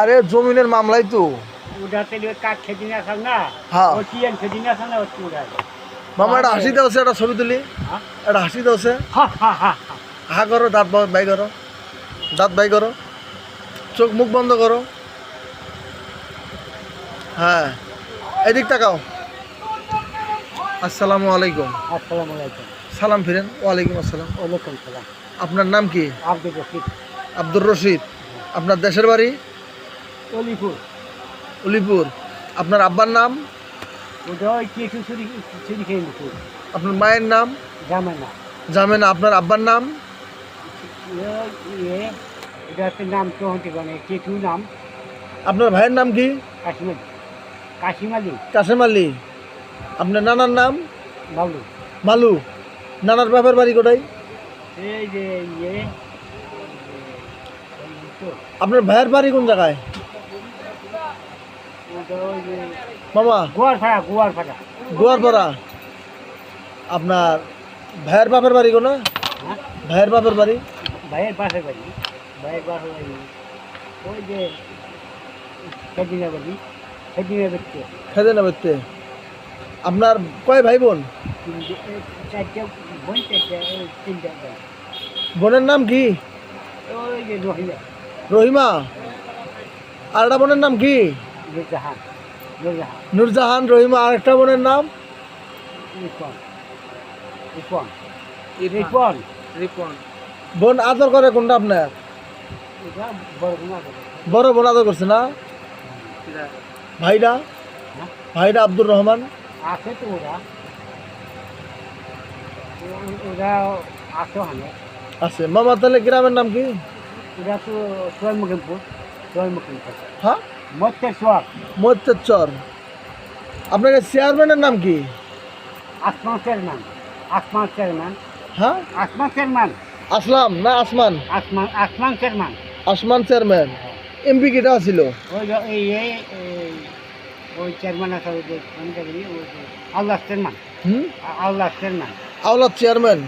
আরে জমিনের মামলাই তো। হ্যাঁ। মামা হাসি দেওয়া ছবি তুলি। হ্যাঁ? একটা হাসি দেওয়া হা করো দাঁত বাই করো। দাঁত বাই করো। চোখ মুখ বন্ধ করো। হ্যাঁ। এদিক তাকাও। আসসালামু আলাইকুম। আসসালামু আলাইকুম। সালাম ফিরেন। ওয়ালাইকুম আসসালাম। ওয়ালাইকুম সালাম। আপনার নাম কি? আব্দুল রশিদ। আব্দুর রশিদ। আপনার দেশের বাড়ি? অলিপুর উলিপুর আপনার আব্বার নাম ওটা ওই কেটু চুরি চুরি খেয়ে নিতো আপনার মায়ের নাম জামে না জামেন আপনার আব্বার নাম ইয়ে এটা নাম তো হতে পারে কেটু নাম আপনার ভাইয়ের নাম কি কাশিমালি কাশিমালি কাসেম আলী আপনার নানার নাম বাবলু মালু নানার বাপের বাড়ি কোথায় এই যে ইয়ে এই তো আপনার ভাইয়ের বাড়ি কোন জায়গায় মামা গোয়ার ফাড়া গোয়ার ফাড়া। গোয়ারপাড়া আপনার ভাইয়ের বাপের বাড়ি কোন হ্যাঁ? ভাইয়ের বাপের বাড়ি? ভাইয়ের পাশে বাড়ি। ভাইয়ের পাশে বাড়ি। ওই যে সেদিনের বাড়ি। সেদিনের ব্যক্তি খেদে নেবে আপনার কয় ভাই বোন? বোনের নাম কি? রহিমা? আর একটা বোনের নাম কি? নুরজাহান। নুরজাহান। রহিমা আর একটা বোনের নাম? রিপন। রিপন। বোন আদর করে কোনটা আপনার? বড় বোন আদর করছে না? ভাইরা? ভাইরা আব্দুর রহমান? আছে তো ওরা। ওরা আছে আছে। মামা তাহলে গ্রামের নাম কি? ওরা তো হ্যাঁ? সোয়াব মধ্যেশ্বর আপনার চেয়ারম্যানের নাম কি? আসমান চেয়ারম্যান। আসমান চেয়ারম্যান। হ্যাঁ? আসমান চেয়ারম্যান। আসলাম না আসমান? আসমান আসমান চেয়ারম্যান। আসমান চেয়ারম্যান। এমপি কিটা ছিল? ওই এই ওই চেয়ারম্যান আছে ওই আল্লাহ চেয়ারম্যান। হুম? আল্লাহ চেয়ারম্যান। আওলাদ চেয়ারম্যান।